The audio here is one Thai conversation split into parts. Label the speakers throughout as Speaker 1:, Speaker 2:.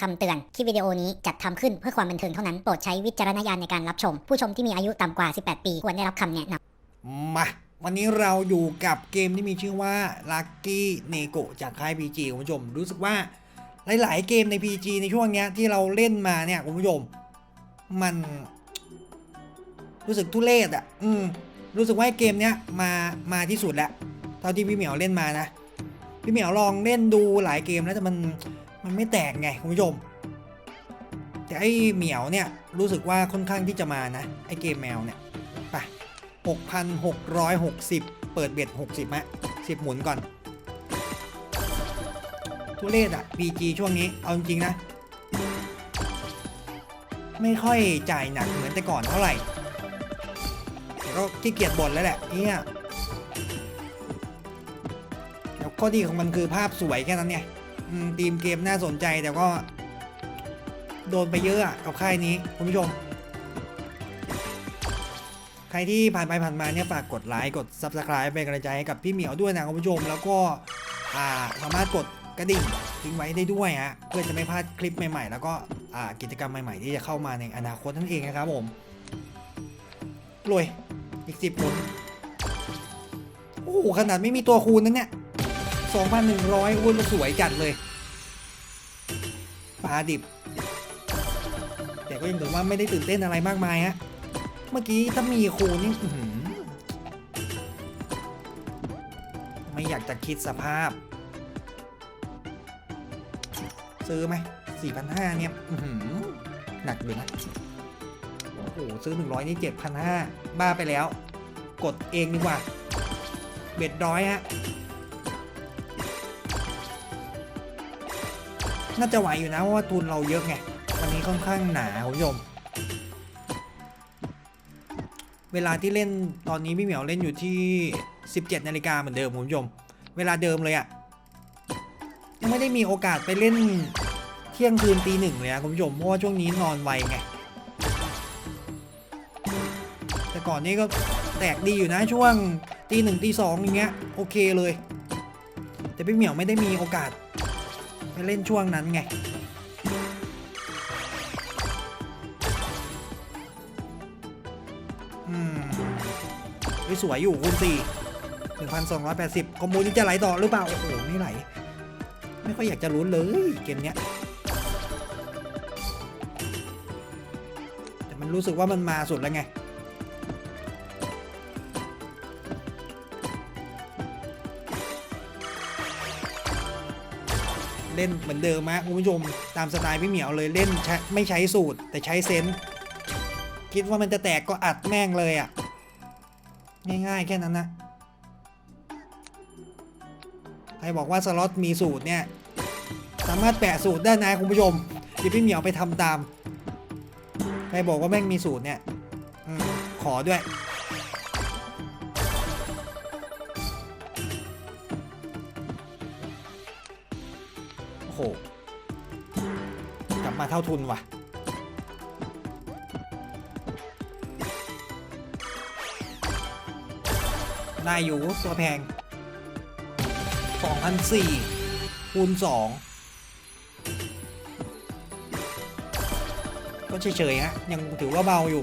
Speaker 1: คำเตือน คลิปวิดีโอนี้จัดทำขึ้นเพื่อความบันเทิงเท่านั้น โปรดใช้วิจารณญาณในการรับชม ผู้ชมที่มีอายุต่ำกว่า 18 ปี ควรได้รับคำแนะนำ
Speaker 2: มา วันนี้เราอยู่กับเกมที่มีชื่อว่า Lucky n e g o จากค่าย PG คุณผู้ชม รู้สึกว่าหลาย ๆ เกมใน PG ในช่วงนี้ที่เราเล่นมาเนี่ยคุณผู้ชม มัน รู้สึกทุเรศอะ อืม รู้สึกว่าเกมเนี้ยมา มาที่สุดแล้ว เท่าที่พี่เหมียวเล่นมานะ พี่เหมียวลองเล่นดูหลายเกมแล้วแต่มัน มันไม่แตกไงคุณผู้ชม แต่ไอ้เหมียวเนี่ยรู้สึกว่าค่อนข้างที่จะมานะ ไอ้เกมแมวเนี่ยไป6,660 เปิดเบ็ด 60มะ10 หมุนก่อน ทุเรศอะ PG ช่วงนี้ เอาจริงนะ ไม่ค่อยจ่ายหนักเหมือนแต่ก่อนเท่าไหร่แต่ก็ขี้เกียจบ่นแล้วแหละเนี่ยแล้วข้อดีของมันคือภาพสวยแค่นั้นเนี่ย อืมทีมเกมน่าสนใจแต่ก็ โดนไปเยอะอะกับค่ายนี้คุณผู้ชม ใครที่ผ่านไปผ่านมาเนี่ยฝากกดไลค์กด Subscribe เป็นกำลังใจให้กับพี่เหมียวด้วยนะคุณผู้ชม แล้วก็อ่าสามารถกดกระดิ่งทิ้งไว้ได้ด้วยฮะเพื่อจะไม่พลาดคลิปใหม่ๆ แล้วก็อ่ากิจกรรมใหม่ๆ ที่จะเข้ามาในอนาคตนั่นเองนะครับผมรวยอีกสิบคนโอ้โหขนาดไม่มีตัวคูณนั้นเนี่ย 2,100อุ้ยสวยจัดเลยปลาดิบ แต่ก็ยังถือว่าไม่ได้ตื่นเต้นอะไรมากมายฮะ เมื่อกี้ถ้ามีคูนี่ไม่อยากจะคิดสภาพ ซื้อไหมสี่พันห้าเนี่ยอื้อหือหนักเลยนะ โอ้โห ซื้อหนึ่งร้อยนี่เจ็ดพันห้าบ้าไปแล้ว กดเองดีกว่า เบ็ดร้อยฮะ น่าจะไหวอยู่นะเพราะว่าทุนเราเยอะไงวันนี้ค่อนข้างหนาคุณผู้ชม เวลาที่เล่นตอนนี้พี่เหมียวเล่นอยู่ที่ 17นาฬิกาเหมือนเดิมคุณผู้ชม เวลาเดิมเลยอะยังไม่ได้มีโอกาสไปเล่นเที่ยงคืนตีหนึ่งเลยนะคุณผู้ชมเพราะว่าช่วงนี้นอนไวไงแต่ก่อนนี้ก็แตกดีอยู่นะช่วงตีหนึ่งตีสองอย่างเงี้ยโอเคเลย แต่พี่เหมียวไม่ได้มีโอกาส เล่นช่วงนั้นไงอืมสวยอยู่คูณสี่หนึ่งพันสองร้อยแปดสิบคอมมูนี้จะไหลต่อหรือเปล่า โอ้โห ไม่ไหล ไม่ค่อยอยากจะลุ้นเลยเกมเนี้ย แต่มันรู้สึกว่ามันมาสุดแล้วไง เล่นเหมือนเดิมมะคุณผู้ชมตามสไตล์พี่เหมียวเลยเล่นไม่ใช้สูตร แต่ใช้เซนส์คิดว่ามันจะแตกก็อัดแม่งเลยอะ่ะง่ายๆแค่นั้นนะใครบอกว่าสล็อตมีสูตรเนี่ยสามารถแปะสูตรได้นะคุณผู้ชมเดี๋ยวพี่เหมียวไปทำตามใครบอกว่าแม่งมีสูตรเนี่ยอขอด้วย มาเท่าทุนว่ะ นายอยู่ตัวแพง 2,004คูณ2ก็เฉยๆฮะยังถือว่าเบาอยู่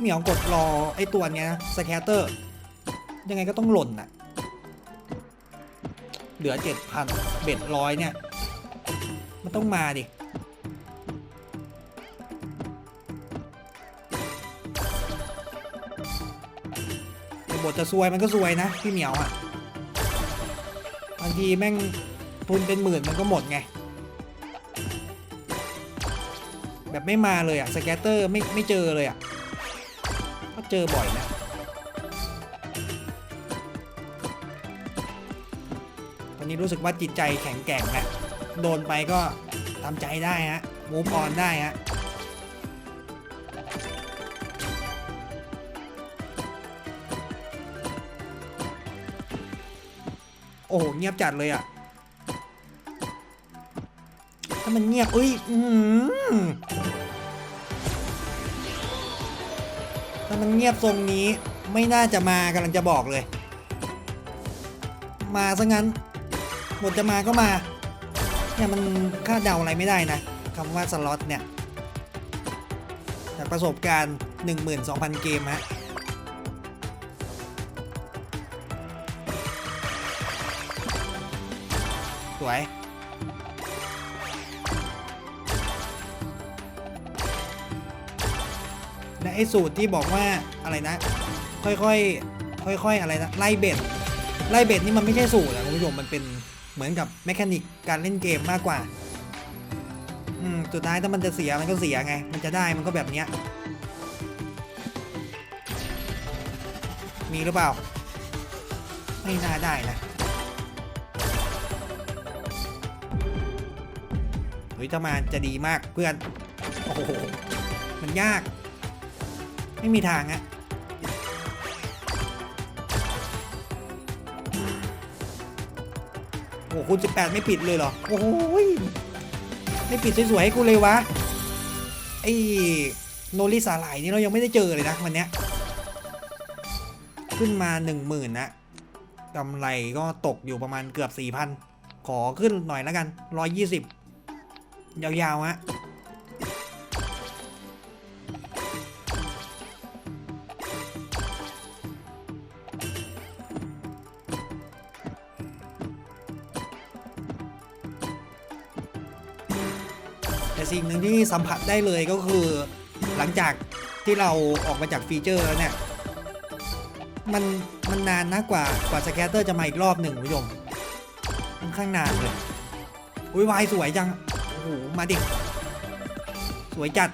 Speaker 2: เหมียวกดรอไอตัวเนี้ยสแคตเตอร์ ยังไงก็ต้องหล่นน่ะ เหลือเจ็ดพันเบ็ดร้อยเนี่ย มันต้องมาดิแต่บทจะซวยมันก็ซวยนะพี่เหมียวอะ่ะบางทีแม่งทุนเป็นหมื่นมันก็หมดไง แบบไม่มาเลยอะ่ะสแกตเตอร์ไม่ไม่เจอเลยอะ่ะ เจอบ่อยนะตอนนี้รู้สึกว่าจิตใจแข็งแกร่งแล้วโดนไปก็ทำใจได้ฮะมูฟออนได้ฮะโอ้โหเงียบจัดเลยอะ่ะถ้ามันเงียบเอ้ย อือ มันเงียบทรงนี้ ไม่น่าจะมากำลังจะบอกเลย มาซะงั้นหมดจะมาก็มาเนี่ยมันคาดเดาอะไรไม่ได้นะคำว่าสล็อตเนี่ยจากประสบการณ์ 12,000 เกมฮะสวย และไอ้สูตรที่บอกว่าอะไรนะ ค่อยๆค่อยๆอะไรนะไล่เบ็ดไล่เบ็ดนี่มันไม่ใช่สูตรนะคุณผู้ชมมันเป็นเหมือนกับแมคานิกการเล่นเกมมากกว่าอืมสุดท้ายถ้ามันจะเสียมันก็เสียไง มันจะได้มันก็แบบเนี้ยมีหรือเปล่า ไม่น่าได้นะเฮ้ยถ้ามาจะดีมากเพื่อน โอ้โห มันยาก ไม่มีทางอะโอ้โหคุณ18ไม่ปิดเลยเหรอ โอ้โหยไม่ปิดสวยๆให้กูเลยวะ ไอ้โนริสาหร่ายนี่เรายังไม่ได้เจอเลยนะวันเนี้ย ขึ้นมา10,000นนะกำไรก็ตกอยู่ประมาณเกือบ4,000ขอขึ้นหน่อยแล้วกัน120ยาวๆฮะ ที่สัมผัสได้เลยก็คือ หลังจากที่เราออกมาจากฟีเจอร์แล้วเนี่ยมันมันนานนะกว่ากว่าสแกตเตอร์จะมาอีกรอบหนึ่งคุณผู้ชมค่อนข้างนานเลยอุ้ยวายสวยจังโอ้โหมาดิสวยจัด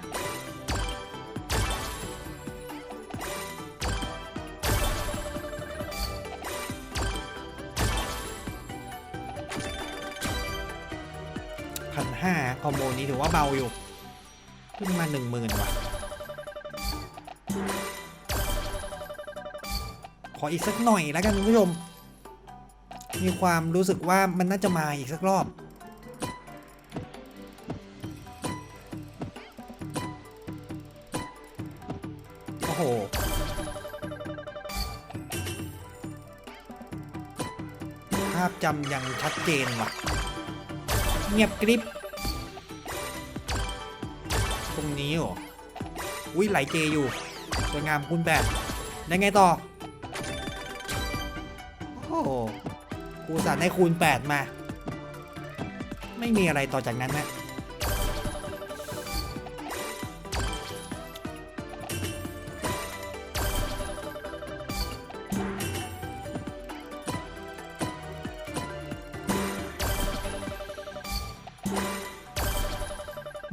Speaker 2: พันห้าคอมโบนี้ถือว่าเบาอยู่ ขึ้นมาหนึ่งหมื่นว่ะ ขออีกสักหน่อยแล้วกันคุณผู้ชม มีความรู้สึกว่ามันน่าจะมาอีกสักรอบ โอ้โหภาพจำยังชัดเจนว่ะ เงียบกริบ ตรงนี้เหรอ อุ้ยไหลเจอยู่ สวยงามคุณแบบได้ไงต่อ โอ้โหครูสัตว์ให้คูณ 8 มา ไม่มีอะไรต่อจากนั้นนะ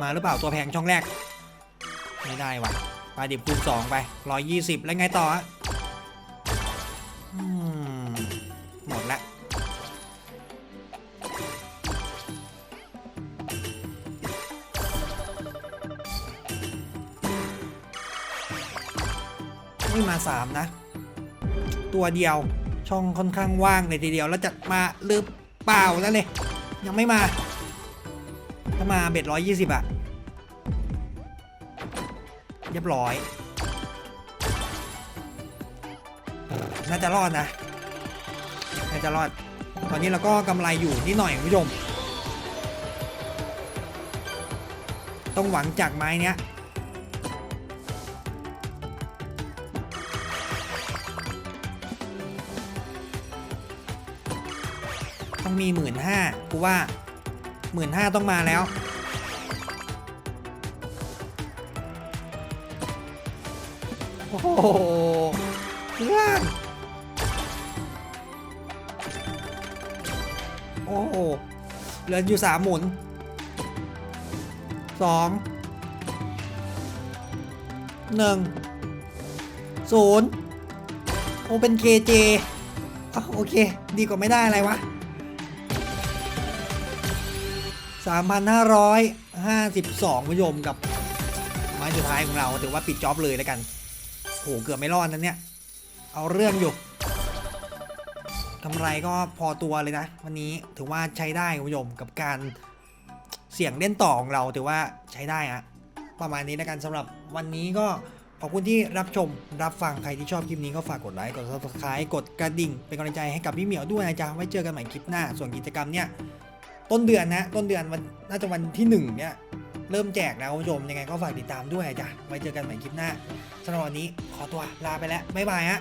Speaker 2: มาหรือเปล่าตัวแพงช่องแรก ไม่ได้ว่ะปลาดิบคูณสองไปร้อยยี่สิบแล้วไงต่อฮะอืมหมดละนี่มาสามนะ ตัวเดียวช่องค่อนข้างว่างเลยทีเดียวแล้วจะมาหรือเปล่าแล้วเลยยังไม่มา ถ้ามาเบ็ดร้อยยี่สิบอะเรียบร้อย น่าจะรอดนะ น่าจะรอด ตอนนี้เราก็กำไรอยู่นิดหน่อยคุณผู้ชม ต้องหวังจากไม้เนี้ยต้องมีหมื่นห้ากูว่า หมื่นห้าต้องมาแล้ว โอ้โหเพื่อนโอ้โหเหลืออยู่สามหมุนสองหนึ่งศูนย์โอ้เป็น KJ อะโอเค ดีกว่าไม่ได้อะไรวะ 3,552ผู้ชมกับไม้สุดท้ายของเราถือว่าปิดจ็อบเลยแล้วกันโหเกือบไม่รอดนั้นเนี่ย เอาเรื่องอยู่กำไรก็พอตัวเลยนะ วันนี้ถือว่าใช้ได้คุณผู้ชมกับการเสี่ยงเล่นต่อของเราถือว่าใช้ได้อะประมาณนี้แล้วกันสำหรับวันนี้ก็ขอบคุณที่รับชมรับฟังใครที่ชอบคลิปนี้ก็ฝากกดไลค์กด subscribe กดกระดิ่ง เป็นกำลังใจให้กับพี่เหมียวด้วยนะจ๊ะไว้เจอกันใหม่คลิปหน้า ส่วนกิจกรรมเนี่ย ต้นเดือนนะต้นเดือนวันน่าจะวันที่หนึ่งเนี่ยเริ่มแจกแล้วคุณผู้ชมยังไงก็ฝากติดตามด้วยจ้ะไว้เจอกันใหม่คลิปหน้าสำหรับวันนี้ขอตัวลาไปแล้วบ๊ายบายฮะ